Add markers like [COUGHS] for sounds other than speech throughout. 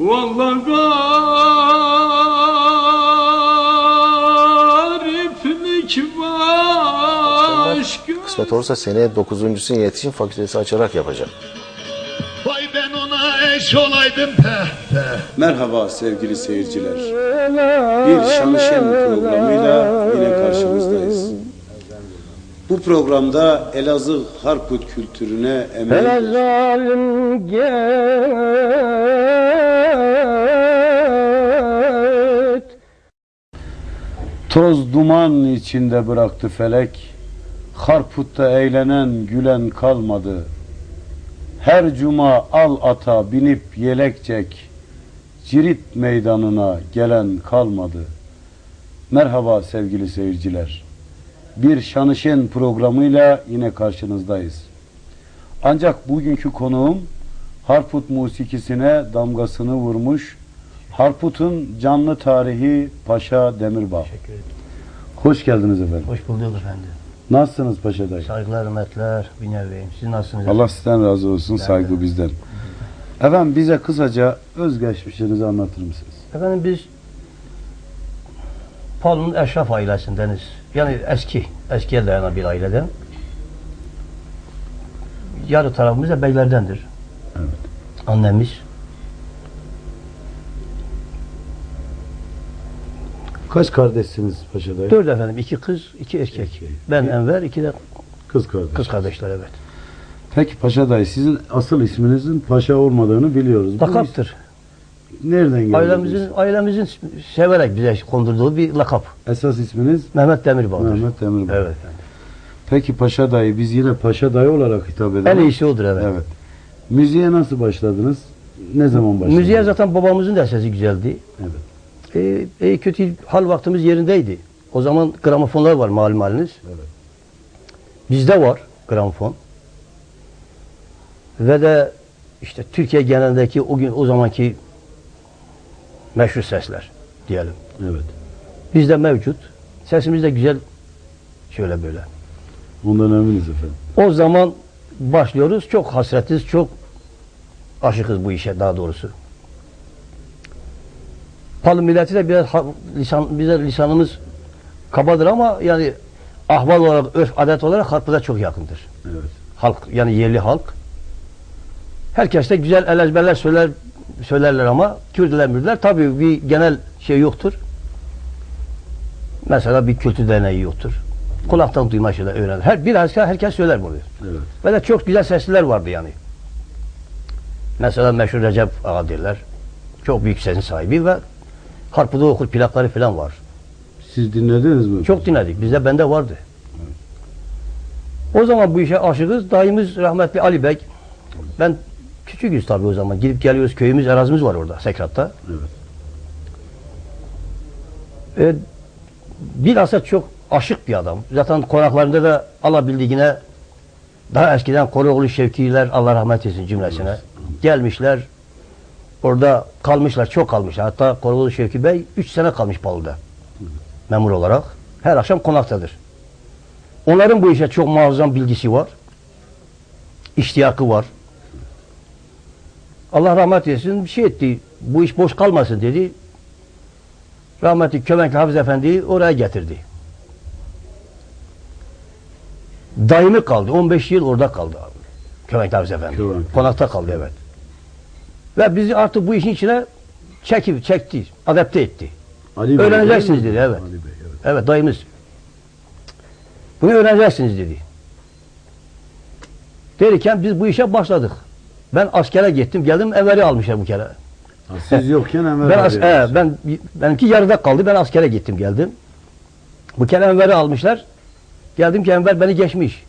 Vallahi gariplik Kısmet olursa seneye dokuzuncusu iletişim fakültesi açarak yapacağım. Vay ben ona eş olaydım peh peh. Merhaba sevgili seyirciler. Bir Şanışen programıyla yine karşınızdayız. Bu programda Elazığ Harput kültürüne Hele zalim git Toz duman içinde bıraktı felek, Harput'ta eğlenen gülen kalmadı. Her cuma al ata binip yelekcek, Cirit meydanına gelen kalmadı. Merhaba sevgili seyirciler. Bir Şanışen programıyla yine karşınızdayız. Ancak bugünkü konuğum Harput musikisine damgasını vurmuş Harput'un canlı tarihi Paşa Demirbağ. Hoş geldiniz efendim. Hoş bulduk efendim. Nasılsınız Paşa dayı? Saygılar, hürmetler, bir nevi. Siz nasılsınız? Allah sizden razı olsun, saygı bizden. Efendim bize kısaca özgeçmişinizi anlatır mısınız? Efendim biz Palu'nun eşraf ailesindeniz. Yani eski, eskiye dayanan bir aileden. Yarı tarafımız da beylerdendir. Evet. Annemiz. Kaç kardeşsiniz Paşa dayı? Dört efendim, iki kız, iki erkek. İki. Ben Enver, iki de Kız kardeş. kız kardeşler evet. Peki Paşa dayı sizin asıl isminizin Paşa olmadığını biliyoruz. Lakaptır. Nereden geldi? Ailemizin ailemizin severek bize kondurduğu bir lakap. Esas isminiz Mehmet Demirbağ'dır. Mehmet Demirbağ. Evet. Peki Paşa dayı biz yine Paşa dayı olarak hitap edelim. En iyisi odur evet. Evet. Müziğe nasıl başladınız? Ne zaman başladınız? Müziğe zaten babamızın da sesi güzeldi. Evet. Ee, iyi kötü hal vaktimiz yerindeydi. O zaman gramofonlar var malum haliniz. Evet. Bizde var gramofon. Ve de işte Türkiye genelindeki o gün o zamanki meşhur sesler diyelim. Evet. Bizde mevcut. Sesimiz de güzel şöyle böyle. Ondan eminiz efendim. O zaman başlıyoruz. Çok hasretiz, çok aşıkız bu işe daha doğrusu. Palı milleti de biraz lisan, bize lisanımız kabadır ama yani ahval olarak, örf, adet olarak halkımıza çok yakındır. Evet. Halk, yani yerli halk. Herkes de güzel el ezberler söyler, söylerler ama Kürdüler mürdüler tabii bir genel şey yoktur. Mesela bir kültür derneği yoktur. Kulaktan duyma şeyler öğrenir. Her, biraz herkes söyler bunu. Evet. Ve de çok güzel sesliler vardı yani. Mesela meşhur Recep Ağa derler. Çok büyük sesin sahibi ve harpuda okur plakları falan var. Siz dinlediniz mi? Çok dinledik. Bizde bende vardı. O zaman bu işe aşığız. Dayımız rahmetli Ali Bey. Ben küçüküz tabii o zaman. Gidip geliyoruz. Köyümüz, arazimiz var orada Sekrat'ta. Evet. E, bilhassa çok aşık bir adam. Zaten konaklarında da alabildiğine daha eskiden Koroğlu Şevkiler Allah rahmet etsin cümlesine gelmişler. Orada kalmışlar, çok kalmışlar. Hatta Koroğlu Şevki Bey 3 sene kalmış Palu'da. Memur olarak. Her akşam konaktadır. Onların bu işe çok muazzam bilgisi var. İştiyakı var. Allah rahmet etsin bir şey etti. Bu iş boş kalmasın dedi. Rahmetli Kömenkli Hafız Efendi'yi oraya getirdi. Daimi kaldı. 15 yıl orada kaldı. abi. Kömenkli Hafız Efendi. Kömenkli. Konakta kaldı evet. Ve bizi artık bu işin içine çekip çekti, adapte etti. Ali Bey, Öğreneceksiniz dedi, evet. Ali Bey, evet. Evet dayımız. Bunu öğreneceksiniz dedi. Derken biz bu işe başladık. Ben askere gittim, geldim evveli almışlar bu kere. Ha, siz yokken Enver Ben, as- he, ben benimki yarıda kaldı. Ben askere gittim geldim. Bu kere Enver'i almışlar. Geldim ki Enver beni geçmiş.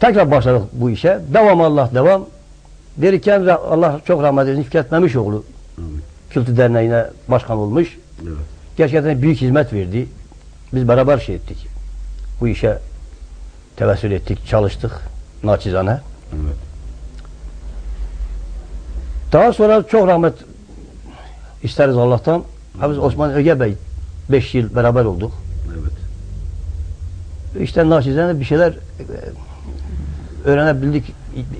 Tekrar başladık bu işe. Devam Allah devam. Derken Allah çok rahmet eylesin Fikret Memişoğlu Amin. Kültür Derneği'ne başkan olmuş. Evet. Gerçekten büyük hizmet verdi. Biz beraber şey ettik. Bu işe tevessül ettik, çalıştık. Naçizane. Evet. Daha sonra çok rahmet isteriz Allah'tan. Hafız Osman Öge Bey 5 yıl beraber olduk. Evet. İşte naçizane bir şeyler e, öğrenebildik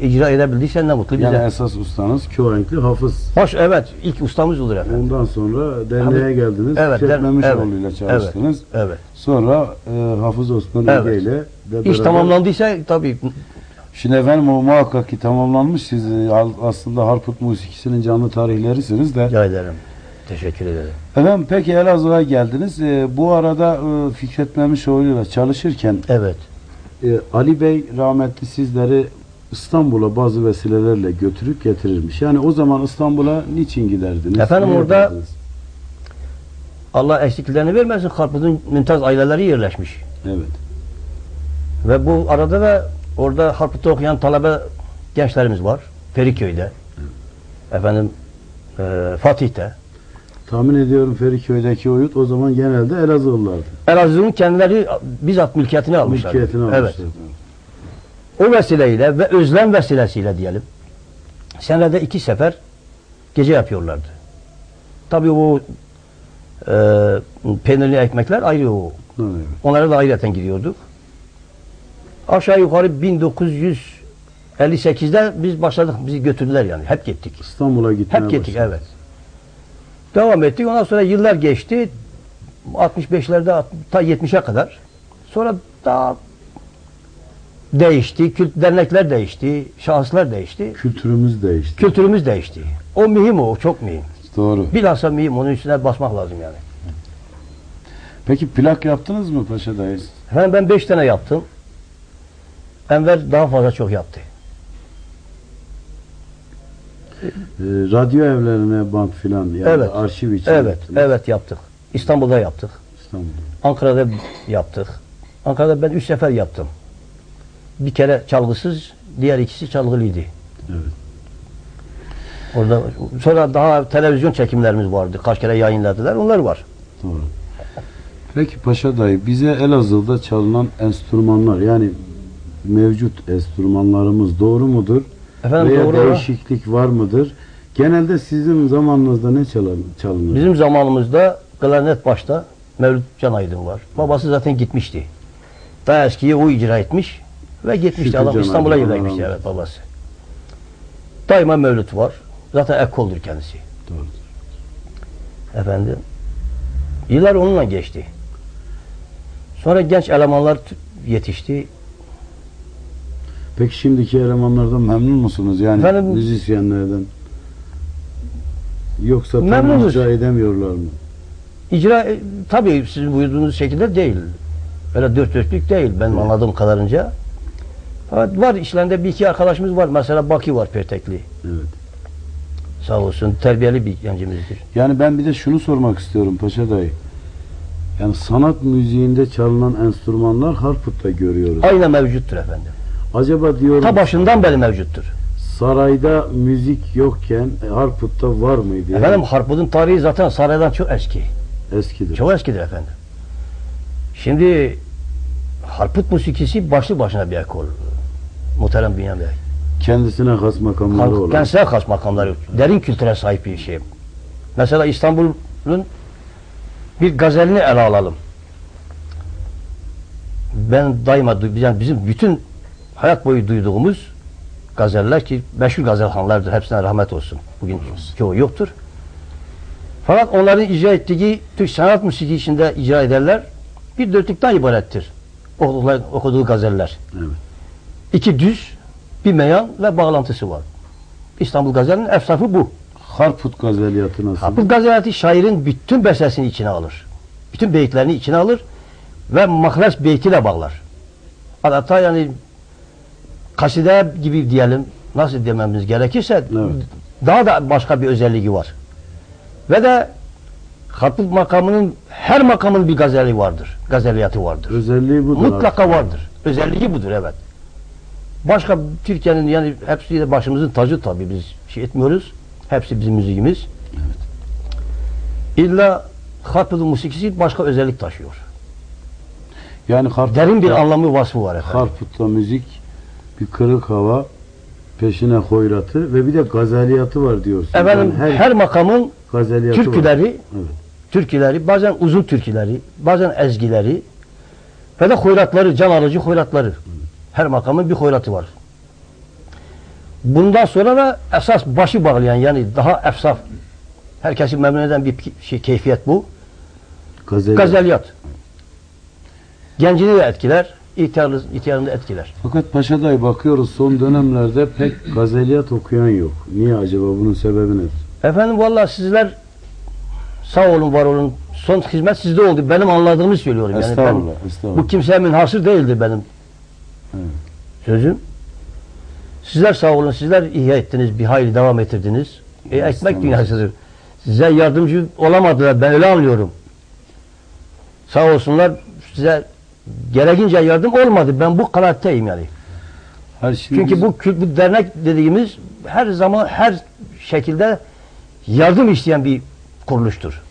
icra edebildiysen ne mutlu bize. Yani esas ustanız Köhenkli Hafız. Hoş evet ilk ustamız olur efendim. Ondan sonra derneğe geldiniz. Evet, Evet, der- evet, ile çalıştınız. Evet. Sonra e, Hafız Osman Evet. İle de İş beraber- tamamlandıysa tabii Şimdi efendim o muhakkak ki tamamlanmış. Siz e, aslında Harput musikisinin canlı tarihlerisiniz de. rica ederim. Teşekkür ederim. Efendim peki Elazığ'a geldiniz. E, bu arada e, Fikret Memişoğlu ile çalışırken Evet. e, Ali Bey rahmetli sizleri İstanbul'a bazı vesilelerle götürüp getirirmiş. Yani o zaman İstanbul'a niçin giderdiniz? Efendim Ne orada- yapardınız? Allah eksiklerini vermesin. Karpuz'un mümtaz aileleri yerleşmiş. Evet. Ve bu arada da orada Harput'ta okuyan talebe gençlerimiz var. Feriköy'de. Efendim e, Fatih'te. Tahmin ediyorum Feriköy'deki oyut o zaman genelde Elazığlılardı. Elazığ'ın kendileri bizzat mülkiyetini almışlar. Mülkiyetini Evet. almışlar. O vesileyle ve özlem vesilesiyle diyelim. Senede iki sefer gece yapıyorlardı. Tabii o e, peynirli ekmekler ayrı o. Evet. Onlara da ayrıca gidiyorduk. Aşağı yukarı 1958'de biz başladık. Bizi götürdüler yani. Hep gittik. İstanbul'a gitmeye Hep gittik evet. Devam ettik. Ondan sonra yıllar geçti. 65'lerde ta 70'e kadar. Sonra daha değişti. Kült dernekler değişti. Şahıslar değişti. Kültürümüz değişti. Kültürümüz değişti. O mühim o. Çok mühim. Doğru. Bilhassa mühim. Onun üstüne basmak lazım yani. Peki plak yaptınız mı Paşa dayı? Efendim ben 5 tane yaptım. Enver daha fazla çok yaptı. Ee, radyo evlerine bant filan yani Evet. arşiv için Evet, yaptınız. evet yaptık. İstanbul'da yaptık. İstanbul'da. Ankara'da yaptık. Ankara'da ben üç sefer yaptım. Bir kere çalgısız, diğer ikisi çalgılıydı. Evet. Orada sonra daha televizyon çekimlerimiz vardı. Kaç kere yayınladılar. Onlar var. Doğru. Peki Paşa dayı bize Elazığ'da çalınan enstrümanlar yani mevcut enstrümanlarımız doğru mudur? Efendim Veya doğru. değişiklik var mıdır? Genelde sizin zamanınızda ne çalın, çalınır? Bizim zamanımızda klarnet başta Mevlüt Can Aydın var. Babası zaten gitmişti. Daha eskiyi o icra etmiş ve gitmişti. Adam İstanbul'a Allah evet babası. Daima Mevlüt var. Zaten ekkoldur kendisi. Doğrudur. Efendim. Yıllar onunla geçti. Sonra genç elemanlar yetişti. Peki şimdiki elemanlardan memnun musunuz? Yani Efendim- müzisyenlerden. Yoksa tam Memnunuz. icra edemiyorlar mı? İcra e, tabii sizin buyurduğunuz şekilde değil. Öyle dört dörtlük değil benim anladığım kadarınca. Fakat var işlerinde bir iki arkadaşımız var. Mesela Baki var Pertekli. Evet. Sağ olsun. Terbiyeli bir gencimizdir. Yani ben bir de şunu sormak istiyorum Paşa dayı. Yani sanat müziğinde çalınan enstrümanlar Harput'ta görüyoruz. Aynen mevcuttur efendim. Acaba diyorum Ta başından beri mevcuttur. sarayda müzik yokken e, Harput'ta var mıydı? Yani Efendim Harput'un tarihi zaten saraydan çok eski. eskidir. Çok eskidir efendim. Şimdi Harput musikisi başlı başına bir ekol. Muhterem Bünyamin Bey. Kendisine has makamları Halk, olan. kentsel has makamları, derin kültüre sahip bir şey. Mesela İstanbul'un bir gazelini ele alalım. Ben daima yani bizim bütün hayat boyu duyduğumuz gazeller ki meşhur gazelhanlardır. Hepsine rahmet olsun. Bugün çoğu yoktur. Fakat onların icra ettiği Türk sanat müziği içinde icra ederler. Bir dörtlükten ibarettir. Okuduğu, okuduğu gazeller. Evet. İki düz, bir meyan ve bağlantısı var. İstanbul Gazeli'nin efsafı bu. Harput gazeliyatı nasıl? Harput Gazeliyatı şairin bütün bestesini içine alır. Bütün beyitlerini içine alır ve mahreç beytiyle bağlar. Hatta yani kaside gibi diyelim, nasıl dememiz gerekirse Evet. daha da başka bir özelliği var. Ve de Harput makamının her makamın bir gazeli vardır. Gazeliyatı vardır. Özelliği budur. Mutlaka vardır. Özelliği budur evet. Başka Türkiye'nin yani hepsi de başımızın tacı tabii biz şey etmiyoruz. Hepsi bizim müziğimiz. İlla Harput'un musikisi başka özellik taşıyor. Yani Harput, Derin bir anlamı vasfı var efendim. Harput'ta müzik bir kırık hava peşine hoyratı ve bir de gazeliyatı var diyorsun. Efendim Yani her, makamın gazeliyatı var. türküleri, Evet. türküleri, bazen uzun türküleri, bazen ezgileri ve de hoyratları, can alıcı hoyratları. Her makamın bir hoyratı var. Bundan sonra da esas başı bağlayan yani daha efsaf herkesi memnun eden bir şey, keyfiyet bu. Gazel. Gazeliyat. Gencini de etkiler, ihtiyarlı, ihtiyarını etkiler. Fakat Paşa dayı bakıyoruz son dönemlerde pek gazeliyat okuyan yok. Niye acaba bunun sebebi nedir? Efendim vallahi sizler sağ olun var olun. Son hizmet sizde oldu. Benim anladığımı söylüyorum. Yani ben, estağfurullah, estağfurullah. bu kimseye münhasır değildir benim Evet. sözüm. Sizler sağ olun. Sizler ihya ettiniz. Bir hayli devam ettirdiniz. E, ekmek Estağfurullah. dünyasıdır. Size yardımcı olamadılar. Ben öyle anlıyorum. Sağ olsunlar size gerekince yardım olmadı. Ben bu kanaatteyim yani. Her Çünkü bu, bu dernek dediğimiz her zaman her şekilde yardım isteyen bir kuruluştur.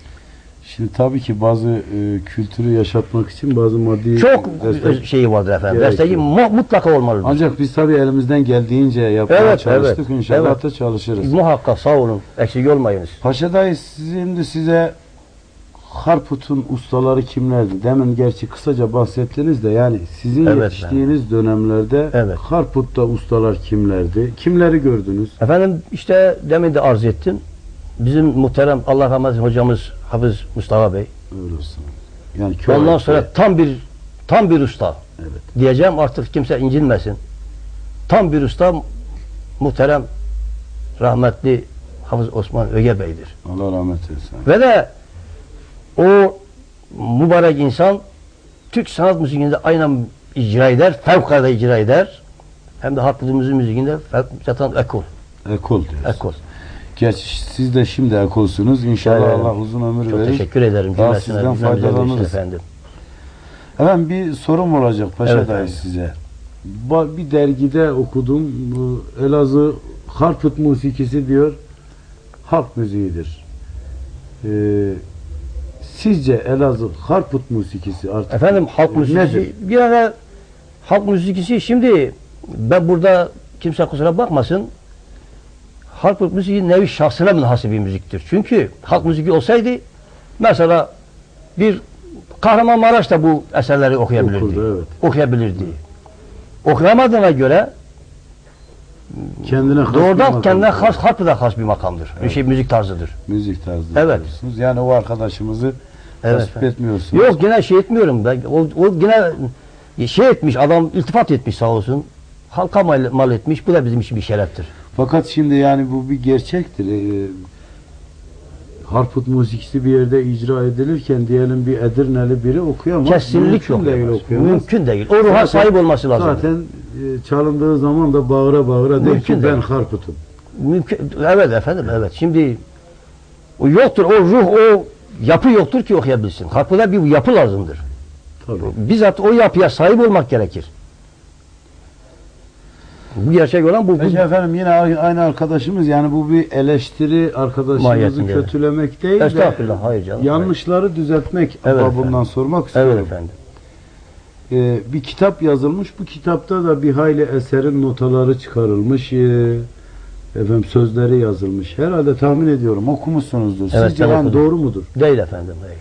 Şimdi tabii ki bazı e, kültürü yaşatmak için bazı maddi Çok destek- öz- şeyi vardır efendim. Desteği mu- mutlaka olmalıdır. Ancak biz tabii elimizden geldiğince yapmaya Evet, çalıştık. evet, İnşallah evet. da çalışırız. Muhakkak sağ olun. Eksik olmayınız. Paşa dayı şimdi size Harput'un ustaları kimlerdi? Demin gerçi kısaca bahsettiniz de yani sizin Evet, yetiştiğiniz dönemlerde Evet. Harput'ta ustalar kimlerdi? Kimleri gördünüz? Efendim işte demin de arz ettim. Bizim muhterem Allah rahmet hocamız Hafız Mustafa Bey. Öyle olsun. Yani Ondan sonra tam bir tam bir usta. Evet. Diyeceğim artık kimse incinmesin. Tam bir usta muhterem rahmetli Hafız Osman Öge Bey'dir. Allah rahmet eylesin. Ve de o mübarek insan Türk sanat müziğinde aynen icra eder, fevkalade icra eder. Hem de halk müziği müziğinde zaten ekol, Ekol diyoruz. ekol. Gerçi siz de şimdi ekolsunuz. İnşallah Evet. Allah uzun ömür Çok verir. teşekkür ederim. Daha sizden faydalanırız. efendim. Efendim bir sorum olacak Paşa Evet, dayı size. Bir dergide okudum. Elazığ Harput musikisi diyor. Halk müziğidir. Ee, sizce Elazığ Harput musikisi artık Efendim halk müziği nedir? ara halk müziği şimdi ben burada kimse kusura bakmasın halk müziği nevi şahsına münhasır bir müziktir. Çünkü halk müziği olsaydı mesela bir Kahramanmaraş da bu eserleri okuyabilirdi. Okurdu, evet. Okuyabilirdi. Okuyamadığına göre Kendine has bir doğrudan makam kendine has, harp da has bir makamdır. Bir şey müzik tarzıdır. müzik tarzı Evet. diyorsunuz. Yani o arkadaşımızı Evet, tasvip etmiyorsunuz. Yok gene şey etmiyorum. Ben, o, o gene şey etmiş adam iltifat etmiş sağ olsun. Halka mal, mal etmiş. Bu da bizim için bir şereftir. Fakat şimdi yani bu bir gerçektir. Ee, Harput musikisi bir yerde icra edilirken diyelim bir Edirneli biri okuyamaz. Kesinlik Mümkün yok. değil okuyamaz. Mümkün değil. O ruha Zaten- sahip olması lazım. Zaten e, çalındığı zaman da bağıra bağıra der Mümkün ki değil. ben Harput'um. Mümkün, evet efendim evet. Şimdi o yoktur. O ruh o yapı yoktur ki okuyabilsin. Harpta bir yapı lazımdır. Tabii. Bizzat o yapıya sahip olmak gerekir. Bu gerçek olan bu. bu Peki efendim yine aynı arkadaşımız yani bu bir eleştiri arkadaşımızı kötülemek değil de Estağfurullah hayır canım. yanlışları düzeltmek Evet babından efendim. sormak hayır. istiyorum. Evet efendim. Ee, bir kitap yazılmış. Bu kitapta da bir hayli eserin notaları çıkarılmış. Ee, efendim sözleri yazılmış. Herhalde tahmin ediyorum okumuşsunuzdur. Evet, Sizce okudum. doğru mudur? Değil efendim değil.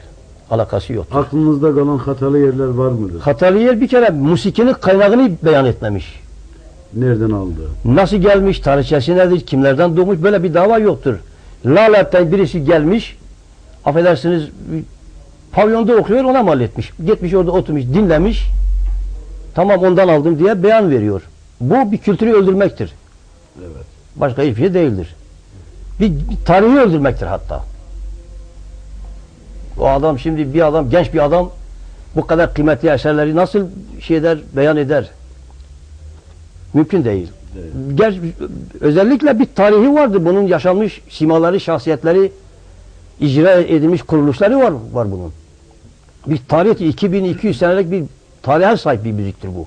Alakası yoktur. Aklınızda kalan hatalı yerler var mıdır? Hatalı yer bir kere musikinin kaynağını beyan etmemiş. Nereden aldı? Nasıl gelmiş, tarihçesi nedir, kimlerden doğmuş böyle bir dava yoktur. Laletten birisi gelmiş, affedersiniz pavyonda okuyor ona mal etmiş. Gitmiş orada oturmuş, dinlemiş, tamam ondan aldım diye beyan veriyor. Bu bir kültürü öldürmektir. Evet. Başka hiçbir şey değildir. Bir, tarihi öldürmektir hatta. O adam şimdi bir adam, genç bir adam bu kadar kıymetli eserleri nasıl şey eder, beyan eder? Mümkün değil. Ger özellikle bir tarihi vardı bunun yaşanmış simaları, şahsiyetleri icra edilmiş kuruluşları var var bunun. Bir tarih 2200 senelik bir tarihe sahip bir müziktir bu.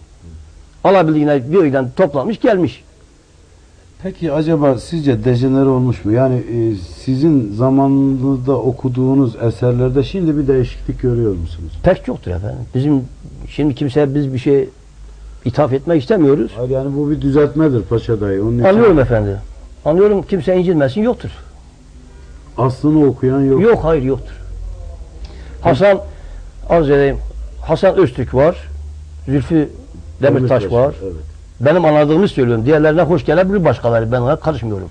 Alabildiğine bir öğden toplanmış gelmiş. Peki acaba sizce dejenere olmuş mu? Yani e, sizin zamanınızda okuduğunuz eserlerde şimdi bir değişiklik görüyor musunuz? Pek yoktur efendim. Bizim şimdi kimseye biz bir şey ithaf etmek istemiyoruz. Hayır yani bu bir düzeltmedir Paşa dayı. Onun için Anlıyorum efendim. Anlıyorum kimse incinmesin yoktur. aslını okuyan yok. Yok hayır yoktur. Hasan arz edeyim. Hasan Öztürk var. Zülfü Demirtaş var. Evet. Benim anladığımı söylüyorum. Diğerlerine hoş gelebilir başkaları. Ben karışmıyorum.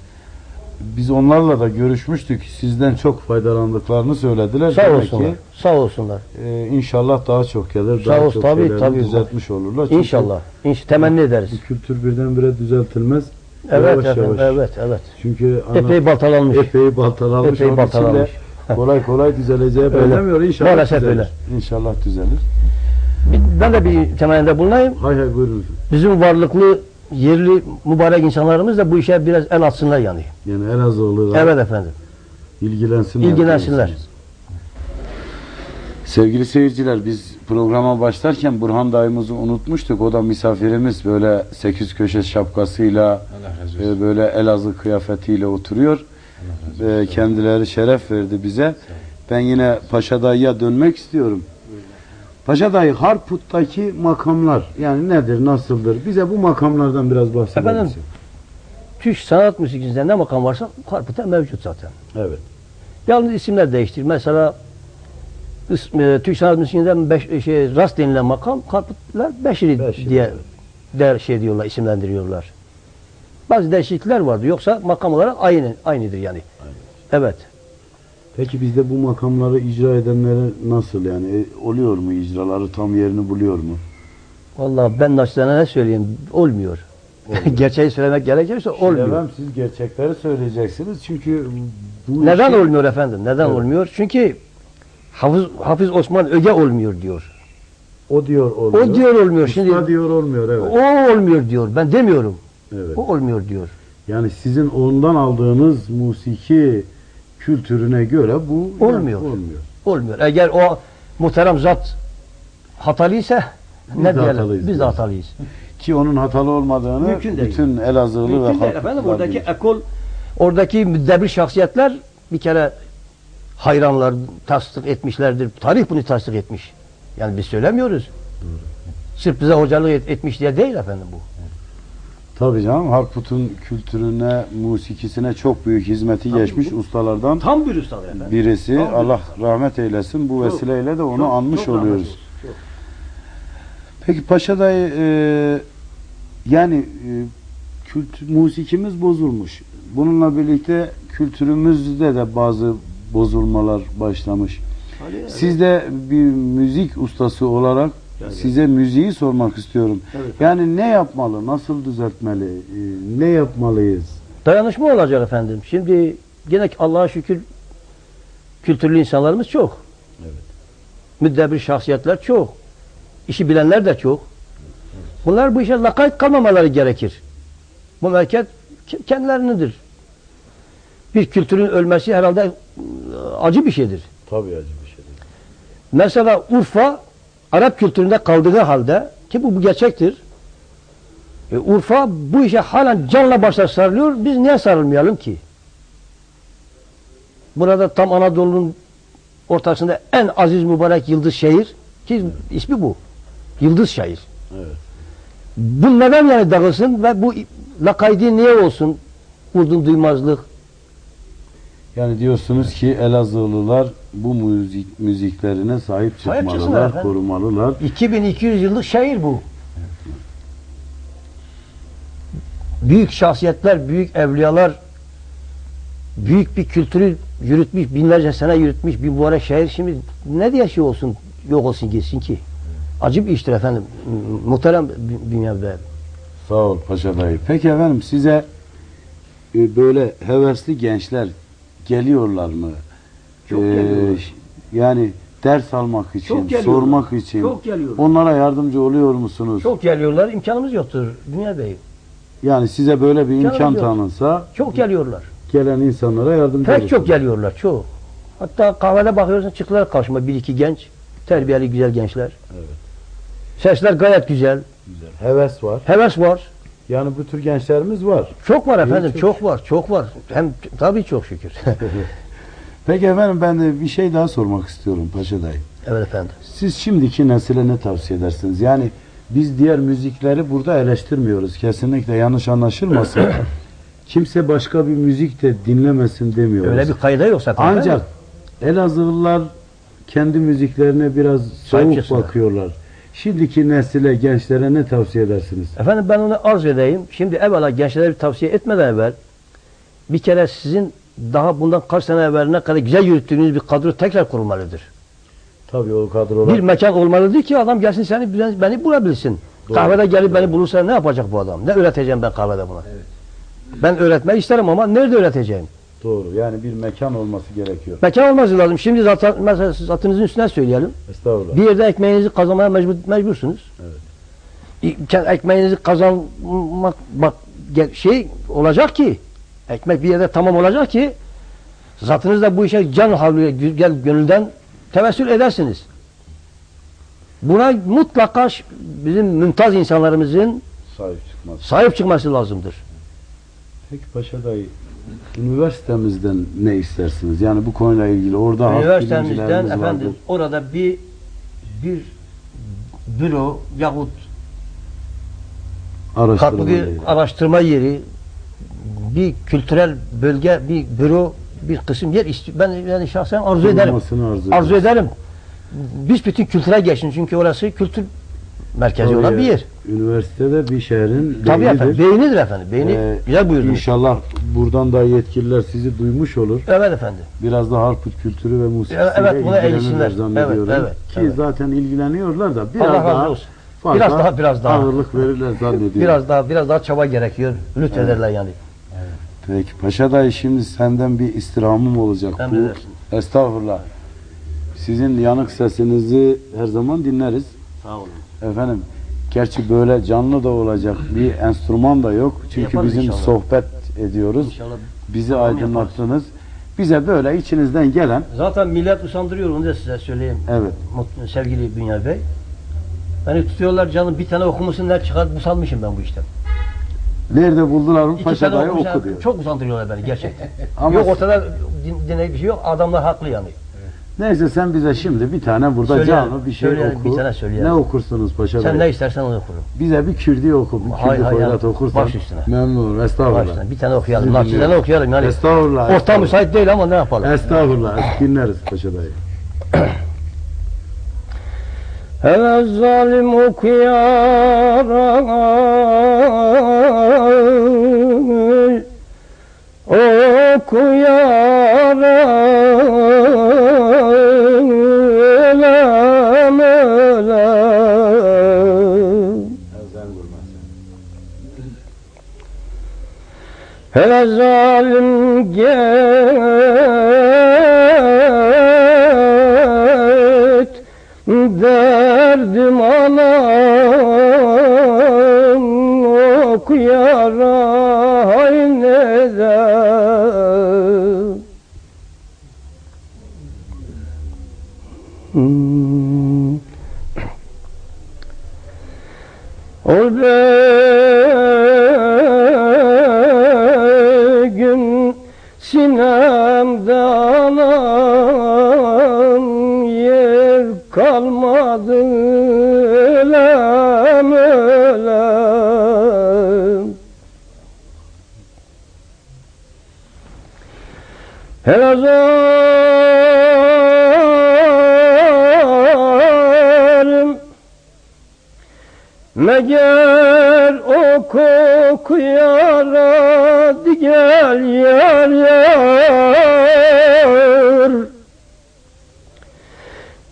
Biz onlarla da görüşmüştük. Sizden çok faydalandıklarını söylediler. Sağ Demek olsunlar. ki Sağ olsunlar. e, inşallah daha çok gelir. Sağ daha olsun, çok tabii, tabii. düzeltmiş olurlar. Çünkü İnşallah. İnş temenni ederiz. Bu kültür birdenbire düzeltilmez. Evet yavaş efendim. yavaş. Evet, evet. Çünkü ana- Epey baltalanmış. epey baltalanmış. Epey baltalanmış. kolay kolay düzeleceği benzemiyor. İnşallah Maalesef düzelir. öyle. İnşallah düzelir. Ben de bir temennide bulunayım. Hay hay buyurun. Bizim varlıklı, yerli, mübarek insanlarımız da bu işe biraz el atsınlar yani. Yani Elazığlı da Evet efendim. ilgilensinler. İlgilensinler. Sevgili seyirciler biz programa başlarken Burhan dayımızı unutmuştuk. O da misafirimiz böyle sekiz köşe şapkasıyla e, böyle Elazığ kıyafetiyle oturuyor. E, kendileri şeref verdi bize. Ben yine Paşa dayıya dönmek istiyorum. Paşa dayı Harput'taki makamlar yani nedir, nasıldır? Bize bu makamlardan biraz bahseder Efendim, misin? Türk sanat müziğinde ne makam varsa Harput'ta mevcut zaten. Evet. Yalnız isimler değiştir. Mesela e, Türk sanat müziğinde beş, şey, rast denilen makam Harputlar Beşiri, Beşiri, diye evet. der şey diyorlar, isimlendiriyorlar. Bazı değişiklikler vardı. Yoksa makam olarak aynı aynıdır yani. Evet. Peki bizde bu makamları icra edenlere nasıl yani? E, oluyor mu icraları tam yerini buluyor mu? Vallahi ben naçizane ne söyleyeyim olmuyor. [LAUGHS] Gerçeği söylemek gerekirse olmuyor. Efendim siz gerçekleri söyleyeceksiniz çünkü bu Neden işi- olmuyor efendim? Neden Evet. olmuyor? Çünkü Hafız, Hafız Osman Öge olmuyor diyor. O diyor olmuyor. O diyor olmuyor. Usta Şimdi diyor olmuyor evet. o olmuyor diyor. Ben demiyorum. evet. O olmuyor diyor. Yani sizin ondan aldığınız musiki kültürüne göre bu Olmuyor. olmuyor. Olmuyor. Eğer o muhterem zat hatalıysa Biz ne diyelim? hatalıyız Biz hatalıyız. Ki onun hatalı olmadığını Mümkün değil. bütün Elazığlı ve Mümkün değil halk efendim. bunlar Oradaki bilir. ekol, oradaki müddebir şahsiyetler bir kere hayranlar tasdik etmişlerdir. Tarih bunu tasdik etmiş. Yani biz söylemiyoruz. Sırf bize hocalık et- etmiş diye değil efendim bu. Tabii canım Harput'un kültürüne, musikisine çok büyük hizmeti Tabii geçmiş bu- ustalardan Tam bir usta efendim. birisi. Tabii. Allah rahmet eylesin. Bu Çok, vesileyle de onu çok, anmış çok rahmet oluyoruz. çok. Peki Paşa dayı e, yani e, kültür, musikimiz bozulmuş. Bununla birlikte kültürümüzde de bazı bozulmalar başlamış. Siz de bir müzik ustası olarak size müziği sormak istiyorum. Evet. Yani ne yapmalı, nasıl düzeltmeli, e, ne yapmalıyız? Dayanışma olacak efendim. Şimdi gene Allah'a şükür kültürlü insanlarımız çok. Evet. Müddebir şahsiyetler çok. İşi bilenler de çok. Bunlar bu işe lakayt kalmamaları gerekir. Bu ke- kendilerinindir. Bir kültürün ölmesi herhalde e, acı bir şeydir. Tabii acı bir şey. Mesela Urfa Arap kültüründe kaldığı halde ki bu, bu gerçektir. E, Urfa bu işe halen canla başla sarılıyor. Biz niye sarılmayalım ki? Burada tam Anadolu'nun ortasında en aziz mübarek yıldız şehir ki ismi bu. Yıldız şehir. Evet. Bu neden yani dağılsın ve bu lakaydı niye olsun? Vurdum duymazlık. Yani diyorsunuz ki Elazığlılar bu müzik müziklerine sahip Sahip çıksınlar çıkmalılar, efendim. korumalılar. 2200 yıllık şehir bu. Büyük şahsiyetler, büyük evliyalar, büyük bir kültürü yürütmüş, binlerce sene yürütmüş bir mübarek şehir şimdi ne diye şey olsun, yok olsun gitsin ki? Acı bir iştir efendim. Muhterem Bünyamin Bey. Sağ ol Paşa dayı. Peki efendim size e, böyle hevesli gençler geliyorlar mı? Çok Ee, geliyorlar. Yani ders almak için, sormak için Çok geliyorlar. onlara yardımcı oluyor musunuz? Çok geliyorlar, imkanımız yoktur Dünya Bey. Yani size böyle bir imkan yok. tanınsa Çok geliyorlar. gelen insanlara yardımcı Pek çok geliyorlar, çok. Hatta kahvede bakıyorsun çıktılar karşıma bir iki genç, terbiyeli güzel gençler. Evet. Sesler gayet güzel, Heves var. heves var. Yani bu tür gençlerimiz var. Çok var efendim, çok çok var, çok var. Hem tabii çok şükür. [LAUGHS] Peki efendim ben de bir şey daha sormak istiyorum Paşa dayı. evet efendim. Siz şimdiki nesile ne tavsiye edersiniz? Yani biz diğer müzikleri burada eleştirmiyoruz. Kesinlikle yanlış anlaşılmasın. [COUGHS] Kimse başka bir müzik de dinlemesin demiyoruz. Öyle bir kayda yok zaten. Ancak. Elazığlılar kendi müziklerine biraz soğuk bakıyorlar. Şimdiki nesile, gençlere ne tavsiye edersiniz? Efendim ben onu arz edeyim. Şimdi evvela gençlere bir tavsiye etmeden evvel bir kere sizin daha bundan kaç sene evveline kadar güzel yürüttüğünüz bir kadro tekrar kurulmalıdır. Tabii o kadrolar. Bir mekan olmalıdır ki adam gelsin seni beni, bulabilsin. Kahvede gelip beni bulursa ne yapacak bu adam? Ne öğreteceğim ben kahvede buna? Ben öğretmek isterim ama nerede öğreteceğim? Doğru. Yani bir mekan olması gerekiyor. Mekan olması lazım. Şimdi zaten mesela siz atınızın üstüne söyleyelim. Estağfurullah. Bir yerde ekmeğinizi kazanmaya mecbur, mecbursunuz. Evet. Ekmeğinizi kazanmak bak şey olacak ki ekmek bir yerde tamam olacak ki zatınız da bu işe can havliyle gü- gel gönülden tevessül edersiniz. Buna mutlaka bizim mümtaz insanlarımızın Sahip çıkmaz. sahip çıkması lazımdır. Peki Paşa dayı, üniversitemizden ne istersiniz? Yani bu konuyla ilgili orada Üniversitemizden efendim vardır. orada bir bir büro yahut Araştırma yeri. araştırma yeri, bir kültürel bölge, bir büro, bir kısım yer. Ben yani şahsen arzu ederim. Kurulmasını arzu Arzu ederim. Biz bütün kültüre geçin çünkü orası kültür merkezi Tabii olan bir yer. Üniversitede bir şehrin Tabii beynidir. efendim. Beynidir efendim. Beyni Ee, güzel buyurdunuz. İnşallah buradan da yetkililer sizi duymuş olur. Evet efendim. Biraz da Harput kültürü ve musikisiyle Evet, buna ilgilenirler eğilsinler. zannediyorum. Evet, evet, Ki evet. zaten ilgileniyorlar da biraz Allah razı daha olsun. fazla Biraz daha, biraz daha. ağırlık verirler zannediyorum. Biraz daha biraz daha çaba gerekiyor. Lütfederler yani. Peki Paşa dayı şimdi senden bir istirhamım olacak. Emredersin. Bu, estağfurullah. Sizin yanık sesinizi her zaman dinleriz. Sağ olun. Efendim gerçi böyle canlı da olacak bir enstrüman da yok. Çünkü Yaparız bizim inşallah. sohbet ediyoruz. İnşallah. Bizi Tamam, aydınlattınız. Bize böyle içinizden gelen Zaten millet usandırıyor onu da size söyleyeyim. evet Mut- Sevgili Bünyar Bey. Beni tutuyorlar canım bir tane okumuşsun ne çıkar bu salmışım ben bu işten. nerede buldular İki Paşa dayı oku diyor. Çok usandırıyorlar beni gerçekten. Ama yok ortada din, dinle bir şey yok. Adamlar haklı yani. Neyse sen bize şimdi bir tane burada Söyleyelim, canlı bir şey söyleyelim, oku. bir tane söyleyelim. Ne okursunuz Paşa Sen ne istersen onu okurum. Bize bir Kürdi oku. Bir Hay Kürdi hay hoyrat okursan. Baş üstüne. Memnun olurum. Estağfurullah. Baştan bir tane okuyalım. Dinliyorum. okuyalım yani. Estağfurullah. Ortam estağfurullah. müsait değil ama ne yapalım. Estağfurullah. [COUGHS] Dinleriz Paşa dayı. Hele [COUGHS] zalim okuyarak okuyarak Hele zalim Meğer o kokuyara gel yar yar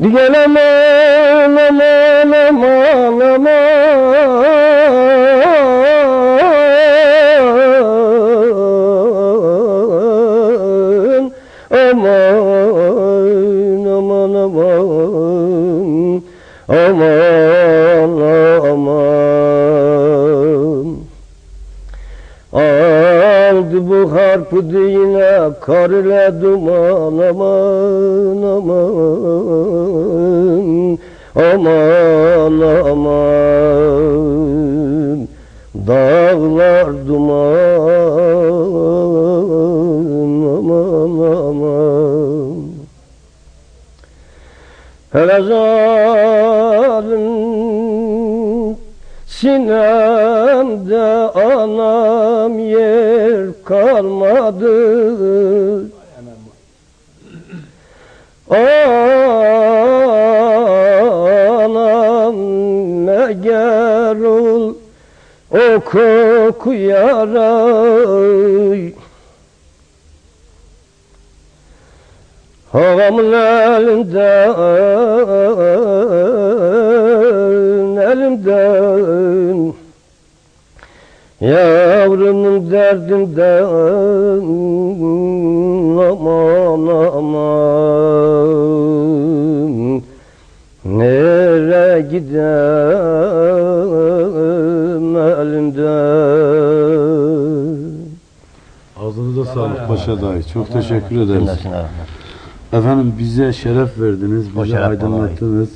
Gel aman aman aman aman aman Aman. Aldı bu harpı yine kar duman aman aman. Aman aman. Dağlar duman Hevazalım sinemde anam yer kalmadı. Anam ne gel ol o koku yaray. Havamın elinden, elimden Yavrumun derdinden aman aman. Nereye gidem elimden? Ağzınıza sağlık. Paşa dayı. Çok teşekkür ederiz. Efendim bize şeref verdiniz, O bizi şeref aydınlattınız.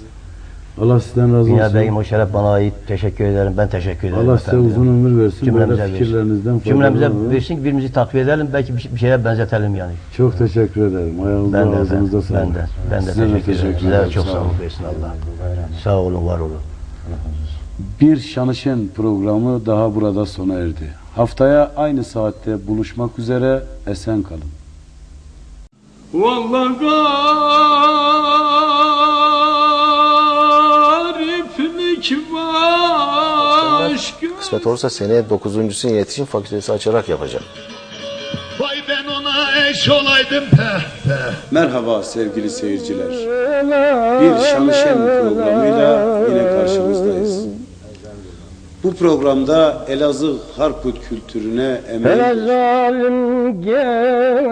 Allah sizden razı Dünya olsun. Bey'im o şeref bana ait. Teşekkür ederim. Ben teşekkür ederim. Allah size efendim. uzun ömür versin. Cümlemize Böyle versin. fikirlerinizden Cümlemize faydalanın. versin ki birimizi takviye edelim. Belki bir, şey- bir şeye benzetelim yani. Çok teşekkür ederim. Ayağınıza Ben de ağzınıza sağlık. Ben de. Ben de Size de teşekkür, ederim. Ederim. çok Sağ olun versin Allah. Sağ olun, var olun. Bir Şanışen programı daha burada sona erdi. Haftaya aynı saatte buluşmak üzere esen kalın. Vallahi gariplik Kısmet olursa seneye dokuzuncusu iletişim fakültesi açarak yapacağım. Vay ben ona eş olaydım peh peh. Merhaba sevgili seyirciler. Bir Şanışen programıyla yine karşınızdayız. Bu programda Elazığ Harput kültürüne emeği zalim gel